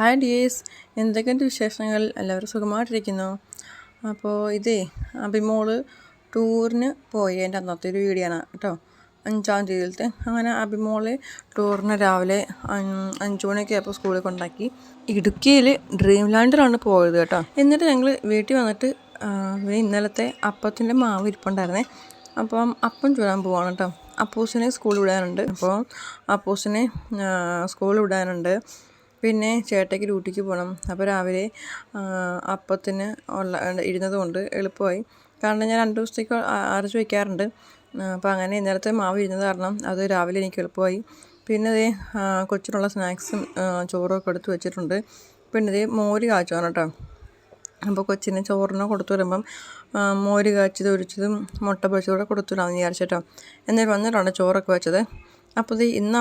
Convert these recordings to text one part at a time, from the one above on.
Hi dears. എന്തൊക്കെയുണ്ട് വിശേഷങ്ങൾ? എല്ലാവരും സുഖമായിട്ടിരിക്കുന്നു? അപ്പോൾ ഇതേ അഭിമോൾ ടൂറിന് പോയതിന്റെ അന്നത്തെ ഒരു വീഡിയോ ആണ് കേട്ടോ. അഞ്ചാം തീയതിയിലത്തെ. അങ്ങനെ അഭിമോൾ ടൂറിന് രാവിലെ അഞ്ചു മണിയൊക്കെ ആയപ്പോൾ സ്കൂളിൽ കൊണ്ടാക്കി. ഇടുക്കിയിൽ ഡ്രീം ലാൻഡിലാണ് പോയത് കേട്ടോ. എന്നിട്ട് ഞങ്ങൾ വീട്ടിൽ വന്നിട്ട് ഇന്നലത്തെ അപ്പത്തിന്റെ മാവ് ഇരിപ്പുണ്ടായിരുന്നേ. അപ്പം അപ്പം ചൂടാൻ പോവാണ് കേട്ടോ. അപ്പൂസിനെ സ്കൂളിൽ വിടാനുണ്ട്. അപ്പോൾ അപ്പൂസിനെ സ്കൂളിൽ വിടാനുണ്ട്. പിന്നെ ചേട്ടയ്ക്ക് ഡ്യൂട്ടിക്ക് പോകണം. അപ്പോൾ രാവിലെ അപ്പത്തിന് ഉള്ള ഇരുന്നത് കൊണ്ട് എളുപ്പമായി. കാരണം ഞാൻ രണ്ട് ദിവസത്തേക്ക് അരച്ച് വയ്ക്കാറുണ്ട്. അപ്പോൾ അങ്ങനെ ഇന്നലത്തെ മാവ് ഇരുന്നത് കാരണം അത് രാവിലെ എനിക്ക് എളുപ്പമായി. പിന്നെ ഇതേ കൊച്ചിനുള്ള സ്നാക്സും ചോറൊക്കെ എടുത്ത് വെച്ചിട്ടുണ്ട്. പിന്നെ ഇതേ മോര് കാച്ചാണ് കേട്ടോ. അപ്പോൾ കൊച്ചിന് ചോറിന് കൊടുത്തു വരുമ്പം മോര് കാച്ചത് ഒഴിച്ചതും മുട്ട പൊരിച്ചതൂടെ കൊടുത്തു വിടാമെന്ന് വിചാരിച്ചിട്ടോ എന്നിട്ട് വന്നിട്ടാണ് ചോറൊക്കെ വെച്ചത്. അപ്പോൾ ഇത് ഇന്ന്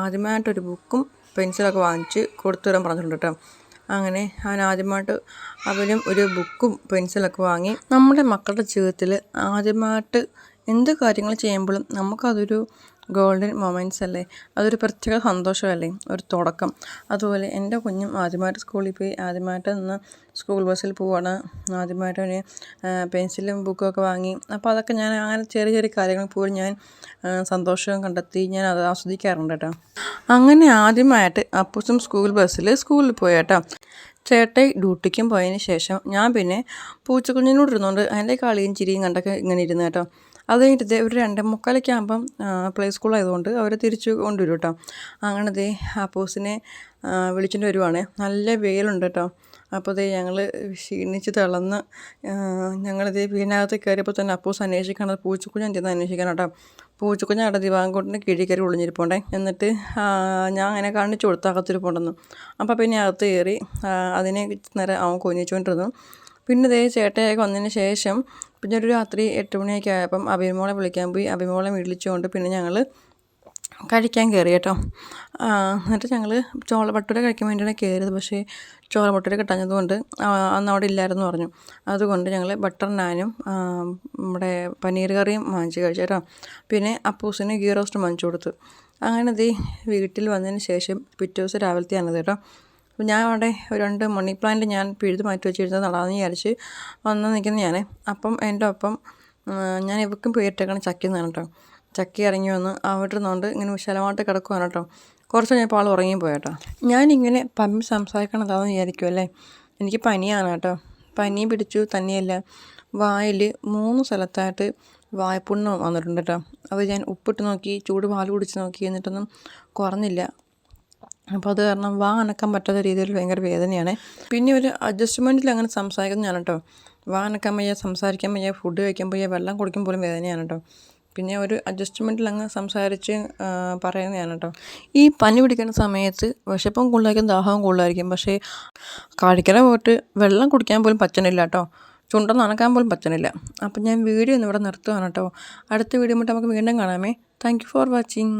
ആദ്യമായിട്ടൊരു ബുക്കും പെൻസിലൊക്കെ വാങ്ങിച്ച് കൊടുത്തു തരാൻ പറഞ്ഞിട്ടുണ്ട് കേട്ടോ. അങ്ങനെ അവൻ ആദ്യമായിട്ട് അവനും ഒരു ബുക്കും പെൻസിലൊക്കെ വാങ്ങി. നമ്മുടെ മക്കളുടെ ജീവിതത്തിൽ ആദ്യമായിട്ട് എന്ത് കാര്യങ്ങൾ ചെയ്യുമ്പോഴും നമുക്കതൊരു ഗോൾഡൻ മൊമെന്റ്സ് അല്ലേ? അതൊരു പ്രത്യേക സന്തോഷമല്ലേ? ഒരു തുടക്കം. അതുപോലെ എന്റെ കുഞ്ഞും ആദ്യമായിട്ട് സ്കൂളിൽ പോയി ആദ്യമായിട്ട് നിന്ന് സ്കൂൾ ബസ്സിൽ പോവാണ്. ആദ്യമായിട്ട് അവന് പെൻസിലും ബുക്കും ഒക്കെ വാങ്ങി. അപ്പോൾ അതൊക്കെ ഞാൻ അങ്ങനെ ചെറിയ ചെറിയ കാര്യങ്ങൾ പോലും ഞാൻ സന്തോഷം കണ്ടെത്തി ഞാൻ അത് ആസ്വദിക്കാറുണ്ട് കേട്ടോ. അങ്ങനെ ആദ്യമായിട്ട് അപ്പൂസും സ്കൂൾ ബസ്സിൽ സ്കൂളിൽ പോയി കേട്ടോ. ചേട്ടൻ ഡ്യൂട്ടിക്കും പോയതിന് ശേഷം ഞാൻ പിന്നെ പൂച്ചക്കുഞ്ഞിനോട് ഇരുന്നുകൊണ്ട് അതിന്റെ കളിയും ചിരിയും കണ്ടൊക്കെ ഇങ്ങനെ ഇരുന്ന് കേട്ടോ. അത് കഴിഞ്ഞിട്ട് ഒരു രണ്ട് മുക്കാലൊക്കെ ആകുമ്പം പ്ലേ സ്കൂളായതുകൊണ്ട് അവരെ തിരിച്ചു കൊണ്ടുവരും കേട്ടോ. അങ്ങനെ ദേ അപ്പൂസിനെ വിളിച്ചിട്ട് വരുവാണ്. നല്ല വെയിലുണ്ട് കേട്ടോ. അപ്പോൾ ദേ ഞങ്ങൾ ക്ഷീണിച്ച് തിളന്ന് ഞങ്ങളിത് വീടിനകത്ത് കയറിയപ്പോൾ തന്നെ അപ്പൂസ് അന്വേഷിക്കണം പൂച്ചക്കുഞ്ഞ് എന്തെന്ന് അന്വേഷിക്കണം കേട്ടോ. പൂച്ചക്കുഞ്ഞ് അവിടെ ദിവാങ്കോട്ടിന്റെ കിഴി കയറി ഒളിഞ്ഞിരിപ്പോണ്ടേ. എന്നിട്ട് ഞാൻ അങ്ങനെ കാണിച്ചു കൊടുത്തു അകത്തിരിപ്പുണ്ടെന്ന്. അപ്പോൾ പിന്നെ അകത്ത് കയറി അതിനെ നേരെ അവൻ കൊഞ്ഞിച്ചുകൊണ്ടിരുന്നു പിന്നെ ദേ ചേട്ടയൊക്കെ വന്നതിന് ശേഷം പിന്നെ ഒരു രാത്രി എട്ട് മണിയൊക്കെ ആയപ്പം അഭിമോളെ വിളിക്കാൻ പോയി. അഭിമോളെ വിളിച്ചുകൊണ്ട് പിന്നെ ഞങ്ങൾ കഴിക്കാൻ കയറി കേട്ടോ. എന്നിട്ട് ഞങ്ങൾ ചോള കഴിക്കാൻ വേണ്ടിയാണ് കയറിയത് പക്ഷേ ചോള ഭട്ടൂര കിട്ടാഞ്ഞതുകൊണ്ട് അന്ന് അവിടെ ഇല്ലായിരുന്നു പറഞ്ഞു. അതുകൊണ്ട് ഞങ്ങൾ ബട്ടർ നാനും നമ്മുടെ പനീർ കറിയും വാങ്ങിച്ച് കഴിച്ചു കേട്ടോ. പിന്നെ അപ്പൂസിന് ഗീ റോസ്റ്റും വാങ്ങിച്ചു കൊടുത്തു. അങ്ങനെ ദേ വീട്ടിൽ വന്നതിന് ശേഷം പിറ്റേ ദിവസം രാവിലത്തെയാണത് കേട്ടോ. അപ്പോൾ ഞാൻ അവിടെ രണ്ട് മണി പ്ലാന്റ് ഞാൻ പിഴുത് മാറ്റി വെച്ചിരുന്നത് നടാമെന്ന് വിചാരിച്ച് വന്ന് നിൽക്കുന്ന ഞാൻ അപ്പം എന്റെ ഒപ്പം ഞാൻ ഇവക്കും പേരിട്ടേക്കണം ചക്കി എന്നാണ് കേട്ടോ ചക്കി ഇറങ്ങി വന്ന് അവിടെ നിന്നുകൊണ്ട് ഇങ്ങനെ വിശാലമായിട്ട് കിടക്കുവാണ് കേട്ടോ. കുറച്ച് കഴിഞ്ഞപ്പോൾ ആൾ ഉറങ്ങി പോയേട്ടോ ഞാനിങ്ങനെ പമ്മി സംസാരിക്കണതാണെന്ന് വിചാരിക്കും അല്ലേ? എനിക്ക് പനിയാണ് കേട്ടോ. പനി പിടിച്ചു തന്നെയല്ല. വായിൽ മൂന്ന് സ്ഥലത്തായിട്ട് വായ്പുണ്ണ് വന്നിട്ടുണ്ട് കേട്ടോ. അത് ഞാൻ ഉപ്പിട്ട് നോക്കി ചൂട് പാൽ കുടിച്ച് നോക്കി എന്നിട്ടൊന്നും കുറഞ്ഞില്ല. അപ്പോൾ അത് കാരണം വാ അനക്കാൻ പറ്റാത്ത രീതിയിൽ ഭയങ്കര വേദനയാണ്. പിന്നെ ഒരു അഡ്ജസ്റ്റ്മെന്റിൽ അങ്ങനെ സംസാരിക്കുന്നതാണ് കേട്ടോ. വാ അനക്കാൻ വയ്യ സംസാരിക്കാൻ വയ്യ ഫുഡ് കഴിക്കാൻ വയ്യ വെള്ളം കുടിക്കാൻ പോലും വേദനയാണ് കേട്ടോ. പിന്നെ ഒരു അഡ്ജസ്റ്റ്മെന്റിൽ അങ്ങ് സംസാരിച്ച് പറയുന്നതാണ് കേട്ടോ. ഈ പനി പിടിക്കുന്ന സമയത്ത് വിശപ്പം കൂടുതലായിരിക്കും ദാഹവും കൂടുതലായിരിക്കും. പക്ഷേ കഴിക്കല പോയിട്ട് വെള്ളം കുടിക്കാൻ പോലും പറ്റണില്ല കേട്ടോ. ചുണ്ട നനക്കാൻ പോലും പറ്റണില്ല. അപ്പം ഞാൻ വീഡിയോ ഒന്ന് ഇവിടെ നിർത്തുകയാണ് കേട്ടോ. അടുത്ത വീഡിയോ മുട്ട് നമുക്ക് വീണ്ടും കാണാമേ. Thank for watching